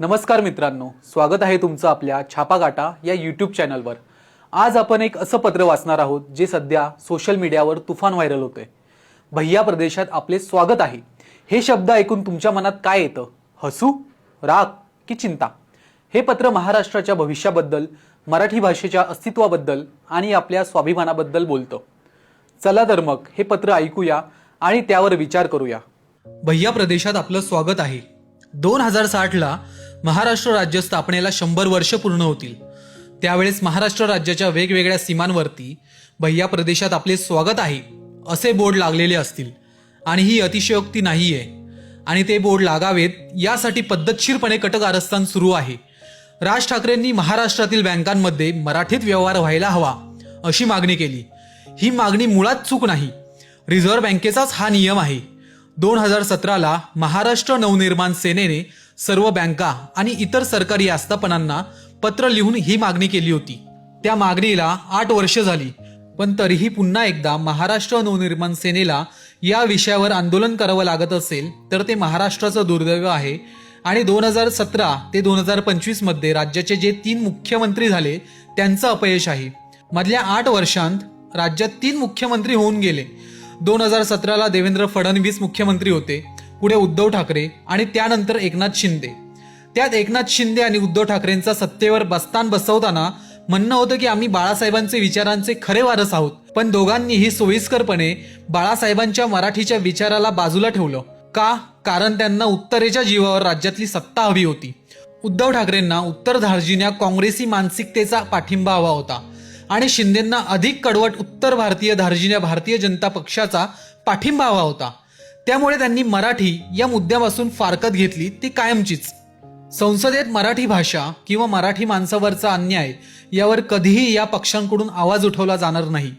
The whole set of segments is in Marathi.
नमस्कार मित्रांनो स्वागत आहे तुमचं आपल्या छापागाटा या यूट्यूब चॅनलवर आज आपण एक असं पत्र वाचणार आहोत जे सध्या सोशल मीडियावर तुफान व्हायरल होते भैया प्रदेशात आपले स्वागत आहे. हे शब्द ऐकून तुमच्या मनात काय येतं? हसू राग की चिंता? हे पत्र महाराष्ट्राच्या भविष्याबद्दल मराठी भाषेच्या अस्तित्वाबद्दल आणि आपल्या स्वाभिमानाबद्दल बोलतं. चला तर मग हे पत्र ऐकूया आणि त्यावर विचार करूया. भैया प्रदेशात आपलं स्वागत आहे. दोन हजार साठला महाराष्ट्र राज्य स्थापनेला शंभर वर्ष पूर्ण होतील. त्यावेळेस महाराष्ट्र राज्याच्या वेगवेगळ्या सीमांवरती भैया प्रदेशात आपले स्वागत आहे असे बोर्ड लागलेले असतील. आणि ही अतिशयोक्ती नाही आहे आणि ते बोर्ड लागावेत यासाठी पद्धतशीरपणे कटकारस्थान सुरू आहे. राज ठाकरेंनी महाराष्ट्रातील बँकांमध्ये मराठीत व्यवहार व्हायला हवा अशी मागणी केली. ही मागणी मुळात चूक नाही. रिझर्व्ह बँकेचाच हा नियम आहे. दोन हजार सतराला महाराष्ट्र नवनिर्माण सेनेने सर्व बँका आणि इतर सरकारी आस्थापनांना पत्र लिहून ही मागणी केली होती. त्या मागणीला आठ वर्ष झाली. पण तरीही पुन्हा एकदा महाराष्ट्र नवनिर्माण सेनेला या विषयावर आंदोलन करावं लागत असेल तर ते महाराष्ट्राचं दुर्दैव आहे. आणि दोन हजार सतरा ते दोन हजार पंचवीसमध्ये राज्याचे जे तीन मुख्यमंत्री झाले त्यांचं अपयश आहे. मधल्या आठ वर्षांत राज्यात तीन मुख्यमंत्री होऊन गेले. दोन हजार सतराला देवेंद्र फडणवीस मुख्यमंत्री होते पुढे उद्धव ठाकरे आणि त्यानंतर एकनाथ शिंदे. त्यात एकनाथ शिंदे आणि उद्धव ठाकरेंचा सत्तेवर बस्तान बसवताना म्हणणं होतं की आम्ही बाळासाहेबांचे विचारांचे खरे वारस आहोत पण दोघांनीही सोयीस्करपणे बाळासाहेबांच्या मराठीच्या विचाराला बाजूला ठेवलं. का? कारण त्यांना उत्तरेच्या जीवावर राज्यातली सत्ता हवी होती. उद्धव ठाकरेंना उत्तर धार्जिन्या काँग्रेसी मानसिकतेचा पाठिंबा हवा होता. आणि शिंदेंना अधिक कडवट उत्तर भारतीय धार्जिण्या भारतीय जनता पक्षाचा पाठिंबा हवा होता. त्यामुळे त्यांनी मराठी या मुद्द्यापासून फारकत घेतली ती कायमचीच. संसदेत मराठी भाषा किंवा मराठी माणसावरचा अन्याय यावर कधीही या पक्षांकडून आवाज उठवला जाणार नाही.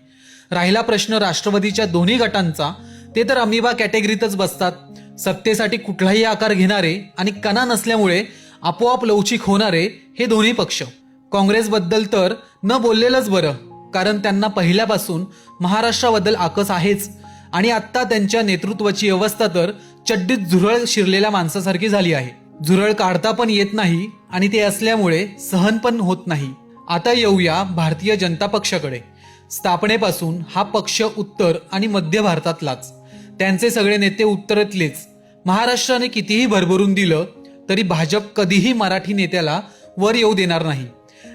राहिला प्रश्न राष्ट्रवादीच्या दोन्ही गटांचा ते तर अमिबा कॅटेगरीतच बसतात. सत्तेसाठी कुठलाही आकार घेणारे आणि कणा नसल्यामुळे आपोआप लवचिक होणारे हे दोन्ही पक्ष. काँग्रेसबद्दल तर न बोललेलंच बरं कारण त्यांना पहिल्यापासून महाराष्ट्राबद्दल आकस आहेच. आणि आत्ता त्यांच्या नेतृत्वाची अवस्था तर चड्डीत झुरळ शिरलेल्या माणसासारखी झाली आहे. झुरळ काढता पण येत नाही आणि ते असल्यामुळे सहन पण होत नाही. आता येऊया भारतीय जनता पक्षाकडे. स्थापनेपासून हा पक्ष उत्तर आणि मध्य भारतातलाच. त्यांचे सगळे नेते उत्तरेतलेच. महाराष्ट्राने कितीही भरभरून दिलं तरी भाजप कधीही मराठी नेत्याला वर येऊ देणार नाही.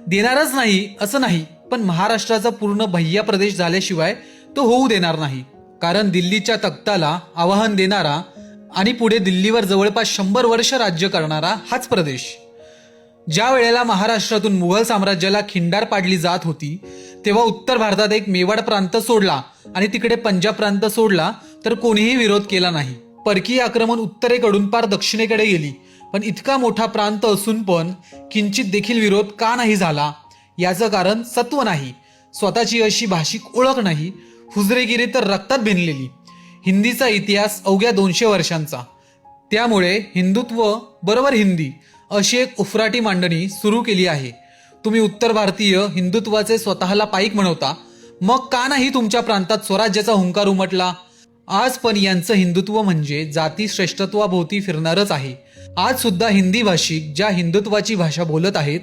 देणारच नाही असं नाही. पण महाराष्ट्राचा पूर्ण भय्या प्रदेश झाल्याशिवाय तो होऊ देणार नाही. कारण दिल्लीच्या तख्ताला आवाहन देणारा आणि पुढे दिल्लीवर जवळपास शंभर वर्ष राज्य करणारा हाच प्रदेश. ज्या वेळेला महाराष्ट्रातून मुघल साम्राज्याला खिंडार पाडली जात होती तेव्हा उत्तर भारतात एक मेवाड प्रांत सोडला आणि तिकडे पंजाब प्रांत सोडला तर कोणीही विरोध केला नाही. परकीय आक्रमण उत्तरेकडून पार दक्षिणेकडे गेली. पण इतका मोठा प्रांत असून पण किंचित देखील विरोध का नाही झाला? याचं कारण सत्व नाही. स्वतःची अशी भाषिक ओळख नाही. हुजरेगिरी तर रक्तात भिनलेली. हिंदीचा इतिहास अवघ्या दोनशे वर्षांचा. त्यामुळे हिंदुत्व बरोबर हिंदी अशी एक उफराटी मांडणी सुरू केली आहे. तुम्ही उत्तर भारतीय हिंदुत्वाचे स्वतःला पाईक म्हणवता. मग का नाही तुमच्या प्रांतात स्वराज्याचा हुंकार उमटला? आज पण यांचं हिंदुत्व म्हणजे जाती श्रेष्ठत्वाभोवती फिरणारच आहे. आज सुद्धा हिंदी भाषिक ज्या हिंदुत्वाची भाषा बोलत आहेत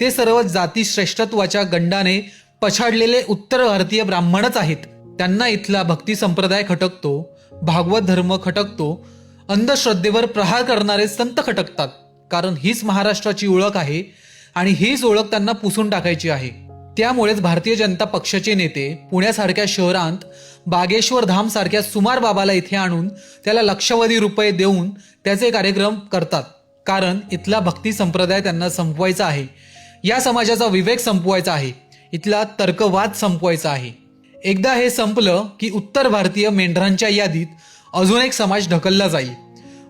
ते सर्व जाती श्रेष्ठत्वाच्या गंडाने पछाडलेले उत्तर भारतीय ब्राह्मणच आहेत. त्यांना इथला भक्ती संप्रदाय खटकतो भागवत धर्म खटकतो अंधश्रद्धेवर प्रहार करणारे संत खटकतात. कारण हीच महाराष्ट्राची ओळख आहे आणि हीच ओळख त्यांना पुसून टाकायची आहे. त्यामुळेच भारतीय जनता पक्षाचे नेते पुण्यासारख्या शहरांत बागेश्वर धाम सारख्या सुमार बाबाला इथे आणून त्याला लक्षवधी रुपये देऊन त्याचे कार्यक्रम करतात. कारण इथला भक्ती संप्रदाय त्यांना संपवायचा आहे. या समाजाचा विवेक संपवायचा आहे. इथला तर्कवाद संपवायचा आहे. एकदा हे संपलं की उत्तर भारतीय मेंढरांच्या यादीत अजून एक समाज ढकलला जाईल.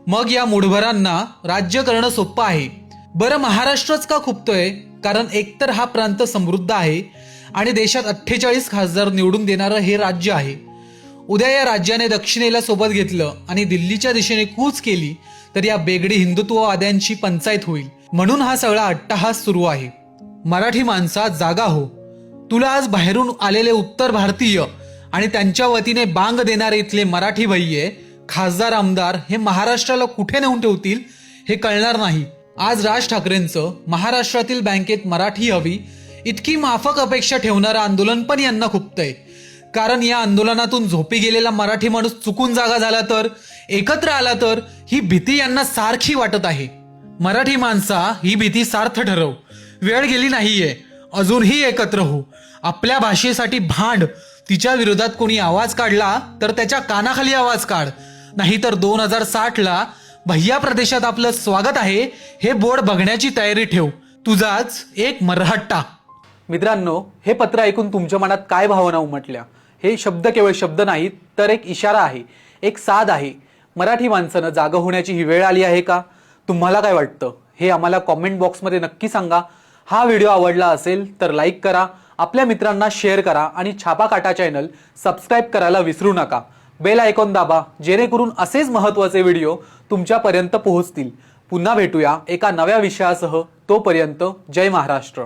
मग या मुठभरांना राज्य करणं सोपं आहे. बरं महाराष्ट्रच का खुपतोय? कारण एकतर हा प्रांत समृद्ध आहे आणि देशात अठ्ठेचाळीस खासदार निवडून देणारं हे राज्य आहे. उद्या या राज्याने दक्षिणेला सोबत घेतलं आणि दिल्लीच्या दिशेने कूच केली तर या बेगडी हिंदुत्ववाद्यांची पंचायत होईल. म्हणून हा सगळा अट्टहास सुरू आहे. मराठी माणसा जागा हो. तुला आज बाहेरून आलेले उत्तर भारतीय आणि त्यांच्या वतीने बांग देणारे इथले मराठी भैये खासदार आमदार हे महाराष्ट्राला कुठे नेऊन ठेवतील हे कळणार नाही. आज राज ठाकरेंचं महाराष्ट्रातील बँकेत मराठी हवी इतकी माफक अपेक्षा ठेवणारं आंदोलन पण यांना खुपतंय. कारण या आंदोलनातून झोपी गेलेला मराठी माणूस चुकून जागा झाला तर एकत्र आला तर ही भीती यांना सारखी वाटत आहे. मराठी माणसा ही भीती सार्थ ठरव. वेळ गेली नाहीये. अजूनही एकत्र हो. आपल्या भाषेसाठी भांड. तिच्या विरोधात कोणी आवाज काढला तर त्याच्या कानाखाली आवाज काढ. नाहीतर दोन हजार साठ ला भैया प्रदेशात आपलं स्वागत आहे हे बोर्ड बघण्याची तयारी ठेव. तुझाच एक मरहट्टा. मित्रांनो हे पत्र ऐकून तुमच्या मनात काय भावना उमटल्या? हे शब्द केवळ शब्द नाहीत तर एक इशारा आहे एक साध आहे. मराठी माणसानं जागं होण्याची ही वेळ आली आहे का? तुम्हाला काय वाटतं? हे आम्हाला कॉमेंट बॉक्समध्ये नक्की सांगा. हा व्हिडिओ आवडला असेल तर लाईक करा आपल्या मित्रांना शेअर करा आणि छापा काटा चॅनल सबस्क्राईब करायला विसरू नका. बेल आयकॉन दाबा जेणेकरून असेच महत्त्वाचे व्हिडिओ तुमच्यापर्यंत पोहोचतील. पुन्हा भेटूया एका नव्या विषयासह. तोपर्यंत जय महाराष्ट्र.